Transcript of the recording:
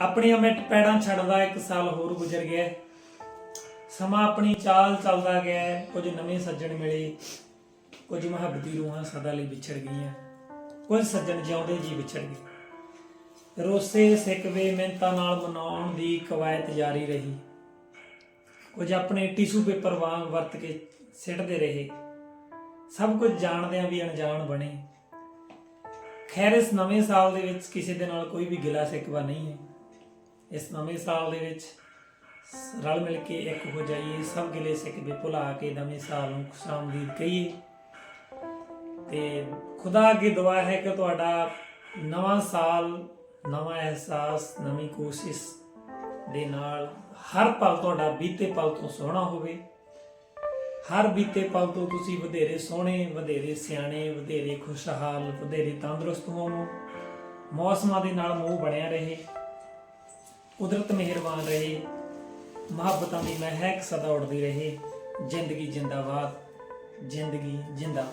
ਆਪਣੀਆਂ ਮਿੱਟ ਪੈੜਾਂ ਛੱਡਦਾ, ਇੱਕ ਸਾਲ ਹੋਰ ਗੁਜ਼ਰ ਗਿਆ। ਸਮਾਂ ਆਪਣੀ ਚਾਲ ਚੱਲਦਾ ਗਿਆ, ਕੁਝ ਨਵੇਂ ਸੱਜਣ ਮਿਲੇ, ਕੁਝ ਮੁਹੱਬਤੀ ਰੂਹਾਂ ਸਦਾ ਲਈ ਵਿਛੜ ਗਈਆਂ, ਕੁਝ ਸੱਜਣ ਜਿਉਂਦੇ ਜੀ ਵਿਛੜ ਗਏ। ਰੋਸੇ ਸਿੱਕਵੇ ਮਿਹਨਤਾਂ ਨਾਲ ਮਨਾਉਣ ਦੀ ਕਵਾਇਤ ਜਾਰੀ ਰਹੀ। ਕੁਝ ਆਪਣੇ ਟਿਸ਼ੂ ਪੇਪਰ ਵਾਂਗ ਵਰਤ ਕੇ ਸਿੱਟਦੇ ਰਹੇ। ਸਭ ਕੁਝ ਜਾਣਦਿਆਂ ਵੀ ਅਣਜਾਣ ਬਣੇ। ਖੈਰ, ਇਸ ਨਵੇਂ ਸਾਲ ਦੇ ਵਿੱਚ ਕਿਸੇ ਦੇ ਨਾਲ ਕੋਈ ਵੀ ਗਿਲਾ ਸਿਕਵਾ ਨਹੀਂ ਹੈ। ਇਸ ਨਵੇਂ ਸਾਲ ਦੇ ਵਿੱਚ ਰਲ ਮਿਲ ਕੇ ਇੱਕ ਹੋ ਜਾਈਏ। ਸਭ ਗਿਲੇ ਸਿਕਵੇ ਭੁਲਾ ਕੇ ਨਵੇਂ ਸਾਲ ਨੂੰ ਖੁਸ਼ਾਮਦੀਦ ਕਹੀਏ। ਤੇ ਖੁਦਾ ਅੱਗੇ ਦੁਆ ਹੈ ਕਿ ਤੁਹਾਡਾ ਨਵਾਂ ਸਾਲ, ਨਵਾਂ ਅਹਿਸਾਸ, ਨਵੀਂ ਕੋਸ਼ਿਸ਼ ਦੇ ਨਾਲ ਹਰ ਪਲ ਤੁਹਾਡਾ ਬੀਤੇ ਪਲ ਤੋਂ ਸੋਹਣਾ ਹੋਵੇ। ਹਰ ਬੀਤੇ ਪਲ ਤੋਂ ਤੁਸੀਂ ਵਧੇਰੇ ਸੋਹਣੇ, ਵਧੇਰੇ ਸਿਆਣੇ, ਵਧੇਰੇ ਖੁਸ਼ਹਾਲ, ਵਧੇਰੇ ਤੰਦਰੁਸਤ ਹੋਵੋ। ਮੌਸਮਾਂ ਦੇ ਨਾਲ ਮੋਹ ਬਣਿਆ ਰਹੇ। ਕੁਦਰਤ ਮਿਹਰਬਾਨ ਰਹੇ ਮੁਹੱਬਤਾਂ ਦੀ ਮਹਿਕ ਸਦਾ ਉਡਦੀ ਰਹੇ ਜ਼ਿੰਦਗੀ ਜਿੰਦਾਬਾਦ ਜ਼ਿੰਦਗੀ ਜਿੰਦਾ